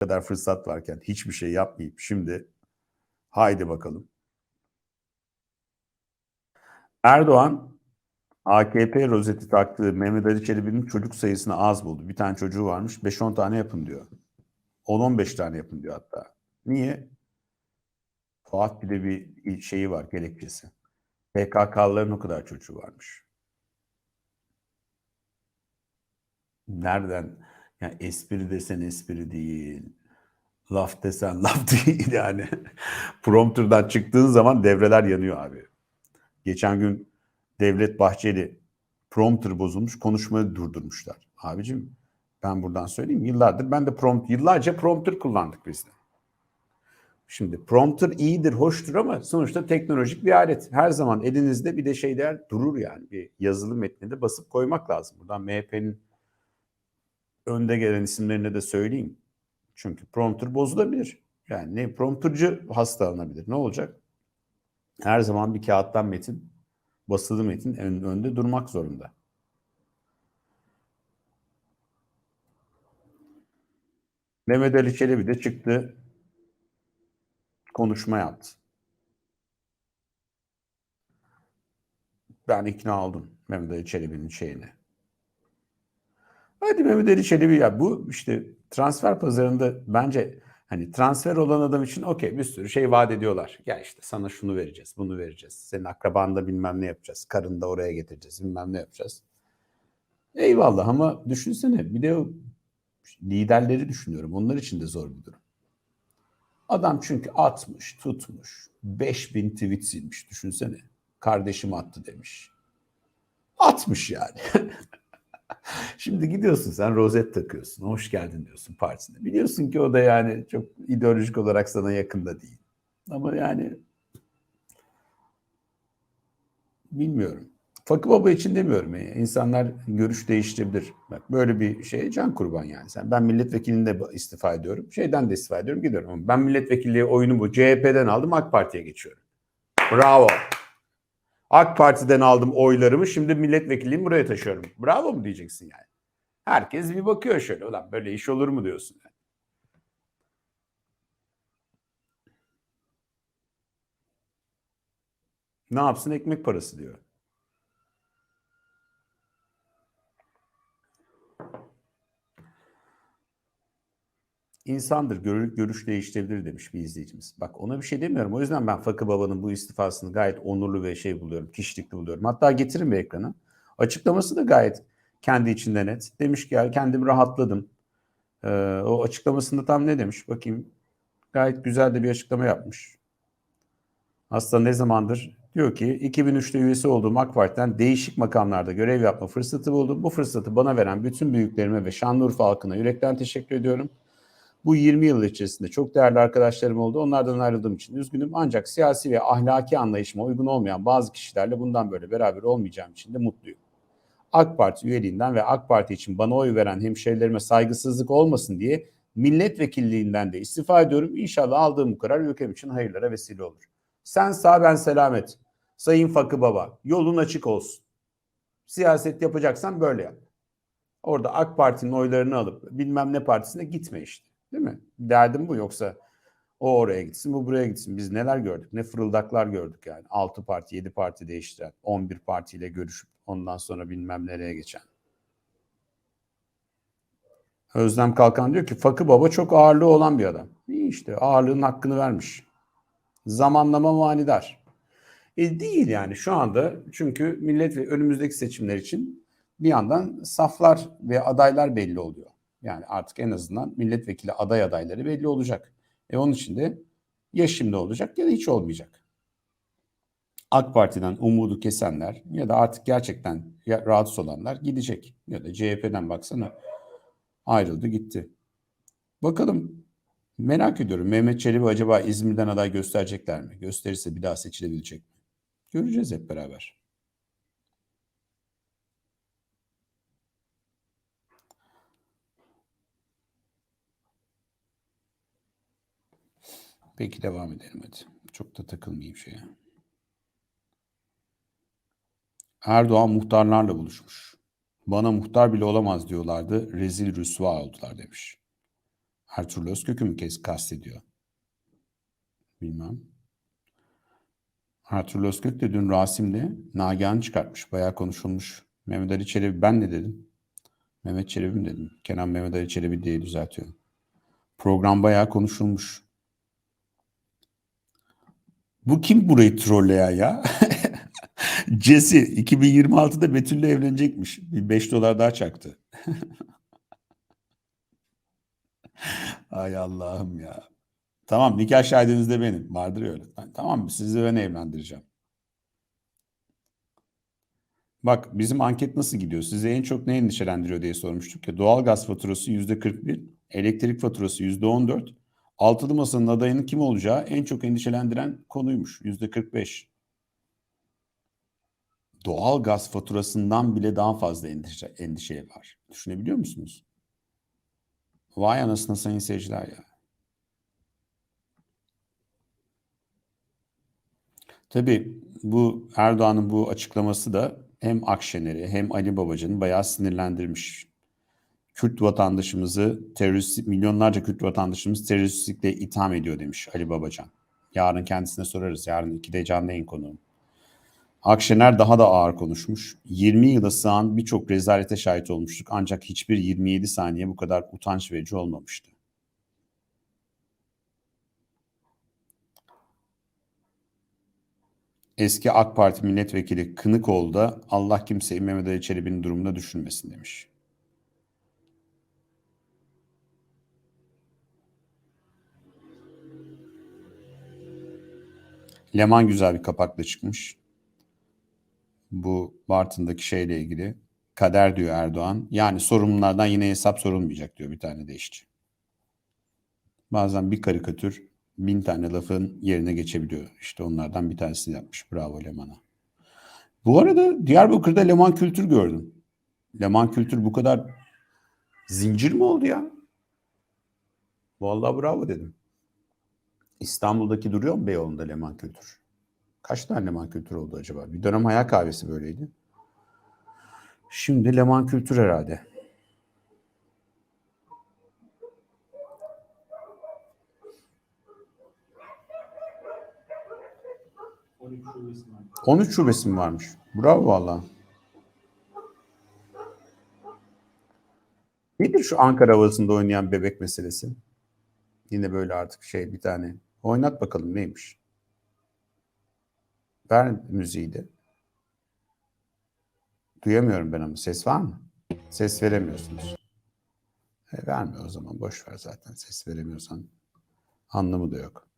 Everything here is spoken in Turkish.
kadar fırsat varken hiçbir şey yapmayıp şimdi haydi bakalım. Erdoğan AKP rozeti taktığı Mehmet Ali Çelebi'nin çocuk sayısını az buldu. Bir tane çocuğu varmış 5-10 tane yapın diyor. 10-15 tane yapın diyor hatta. Niye? Fuat bir de bir şeyi var gerekçesi. PKK'lıların o kadar çocuğu varmış. Nereden? Yani espri desen espri değil. Laf desen laf değil yani. Prompter'dan çıktığın zaman devreler yanıyor abi. Geçen gün Devlet Bahçeli prompter bozulmuş konuşmayı durdurmuşlar. Abicim ben buradan söyleyeyim yıllardır ben de prompt yıllarca prompter kullandık biz de. Şimdi prompter iyidir, hoştur ama sonuçta teknolojik bir alet. Her zaman elinizde bir de şeyler durur yani. Bir yazılı metni de basıp koymak lazım. Buradan MHP'nin önde gelen isimlerini de söyleyeyim. Çünkü prompter bozulabilir. Yani ne promptercı hastalanabilir. Ne olacak? Her zaman bir kağıttan metin, basılı metin ön, önde durmak zorunda. Mehmet Ali Çelebi de çıktı, konuşma yaptı. Ben ikna oldum Mehmet Ali Çelebi'nin şeyine. Hadi Mehmet Ali Çelebi ya bu işte transfer pazarında bence hani transfer olan adam için okey bir sürü şey vaat ediyorlar. Ya işte sana şunu vereceğiz, bunu vereceğiz. Senin akrabanda bilmem ne yapacağız. Karını da oraya getireceğiz, bilmem ne yapacağız. Eyvallah ama düşünsene bir de liderleri düşünüyorum. Onlar için de zor bir durum. Adam çünkü atmış, tutmuş. 5000 tweet silmiş düşünsene. Kardeşim attı demiş. Atmış yani. Şimdi gidiyorsun sen rozet takıyorsun. Hoş geldin diyorsun partisine. Biliyorsun ki o da yani çok ideolojik olarak sana yakında değil. Ama yani bilmiyorum. Fakı Baba için demiyorum. Yani. İnsanlar görüş değiştirebilir. Bak böyle bir şeye can kurban yani. Sen ben milletvekilinde istifa ediyorum. Şeyden de istifa ediyorum gidiyorum. Ben milletvekilliği oyunumu CHP'den aldım AK Parti'ye geçiyorum. Bravo. AK Parti'den aldım oylarımı şimdi milletvekilliğimi buraya taşıyorum. Bravo mu diyeceksin yani. Herkes bir bakıyor şöyle. Ulan böyle iş olur mu diyorsun yani. Ne yapsın ekmek parası diyor. İnsandır. Görür, görüş değiştirebilir demiş bir izleyicimiz. Bak ona bir şey demiyorum. O yüzden ben Fakı Baba'nın bu istifasını gayet onurlu ve şey buluyorum. Kişilikli buluyorum. Hatta getirin bir ekrana. Açıklaması da gayet kendi içinde net. Demiş ki ya kendim rahatladım. Ee, o açıklamasında tam ne demiş? Bakayım. Gayet güzel de bir açıklama yapmış. Aslında ne zamandır? Diyor ki 2003'te üyesi olduğum AK Parti'den değişik makamlarda görev yapma fırsatı buldum. Bu fırsatı bana veren bütün büyüklerime ve Şanlıurfa halkına yürekten teşekkür ediyorum. Bu 20 yıl içerisinde çok değerli arkadaşlarım oldu. Onlardan ayrıldığım için üzgünüm. Ancak siyasi ve ahlaki anlayışıma uygun olmayan bazı kişilerle bundan böyle beraber olmayacağım için de mutluyum. AK Parti üyeliğinden ve AK Parti için bana oy veren hemşerilerime saygısızlık olmasın diye milletvekilliğinden de istifa ediyorum. İnşallah aldığım bu karar ülkem için hayırlara vesile olur. Sen sağ ben selamet. Sayın Fakı Baba yolun açık olsun. Siyaset yapacaksan böyle yap. Orada AK Parti'nin oylarını alıp bilmem ne partisine gitme işte. Değil mi? Derdim bu yoksa o oraya gitsin, bu buraya gitsin. Biz neler gördük? Ne fırıldaklar gördük yani. 6 parti, 7 parti değiştiren, 11 partiyle görüşüp ondan sonra bilmem nereye geçen. Özlem Kalkan diyor ki Fakı Baba çok ağırlığı olan bir adam. İyi işte ağırlığın hakkını vermiş. Zamanlama manidar. E değil yani şu anda çünkü millet ve önümüzdeki seçimler için bir yandan saflar ve adaylar belli oluyor. Yani artık en azından milletvekili aday adayları belli olacak. E onun için de ya şimdi olacak ya da hiç olmayacak. AK Parti'den umudu kesenler ya da artık gerçekten rahatsız olanlar gidecek. Ya da CHP'den baksana ayrıldı gitti. Bakalım merak ediyorum Mehmet Çelebi acaba İzmir'den aday gösterecekler mi? Gösterirse bir daha seçilebilecek mi? Göreceğiz hep beraber. Peki devam edelim hadi. Çok da takılmayayım şeye. Erdoğan muhtarlarla buluşmuş. Bana muhtar bile olamaz diyorlardı. Rezil rüsva oldular demiş. Ertuğrul Özkök'ü mü kes kastediyor? Bilmem. Ertuğrul Özkök de dün Rasim'de Nagihan çıkartmış. Bayağı konuşulmuş. Mehmet Ali Çelebi ben ne dedim? Mehmet Çelebi mi dedim? Kenan Mehmet Ali Çelebi diye düzeltiyorum. Program bayağı konuşulmuş. Bu kim burayı trolleyen ya? Jesse 2026'da Betül'le evlenecekmiş. Bir 5 dolar daha çaktı. Ay Allah'ım ya. Tamam nikah şahidiniz de benim. Vardır öyle. Tamam sizi ben evlendireceğim. Bak bizim anket nasıl gidiyor? Sizi en çok ne endişelendiriyor diye sormuştuk ya. Doğalgaz faturası yüzde 41, elektrik faturası yüzde 14, altılı masanın adayının kim olacağı en çok endişelendiren konuymuş. Yüzde 45. Doğalgaz faturasından bile daha fazla endişe, endişe var. Düşünebiliyor musunuz? Vay anasını sayın seyirciler ya. Tabii bu Erdoğan'ın bu açıklaması da hem Akşener'i hem Ali Babacan'ı bayağı sinirlendirmiş. Kürt vatandaşımızı terörist, milyonlarca Kürt vatandaşımız teröristlikle itham ediyor demiş Ali Babacan. Yarın kendisine sorarız. Yarın 2'de canlı yayın konuğum. Akşener daha da ağır konuşmuş. 20 yıla sığan birçok rezalete şahit olmuştuk ancak hiçbir 27 saniye bu kadar utanç verici olmamıştı. Eski AK Parti milletvekili Kınıkoğlu da Allah kimseyi Mehmet Ali Çelebi'nin durumunda düşünmesin demiş. Leman güzel bir kapakla çıkmış. Bu Bartın'daki şeyle ilgili. Kader diyor Erdoğan. Yani sorumlulardan yine hesap sorulmayacak diyor bir tane de işçi. Bazen bir karikatür bin tane lafın yerine geçebiliyor. İşte onlardan bir tanesini yapmış. Bravo Leman'a. Bu arada Diyarbakır'da Leman Kültür gördüm. Leman Kültür bu kadar zincir mi oldu ya? Vallahi bravo dedim. İstanbul'daki duruyor mu Beyoğlu'nda Leman Kültür? Kaç tane Leman Kültür oldu acaba? Bir dönem Hayal Kahvesi böyleydi. Şimdi Leman Kültür herhalde. şubesi var. 13 şubesi mi varmış? Bravo valla. Nedir şu Ankara havasında oynayan bebek meselesi? Yine böyle artık şey bir tane. Oynat bakalım neymiş? Ver müziği de. Duyamıyorum ben ama. Ses var mı? Ses veremiyorsunuz. E, verme o zaman. Boş ver zaten. Ses veremiyorsan anlamı da yok.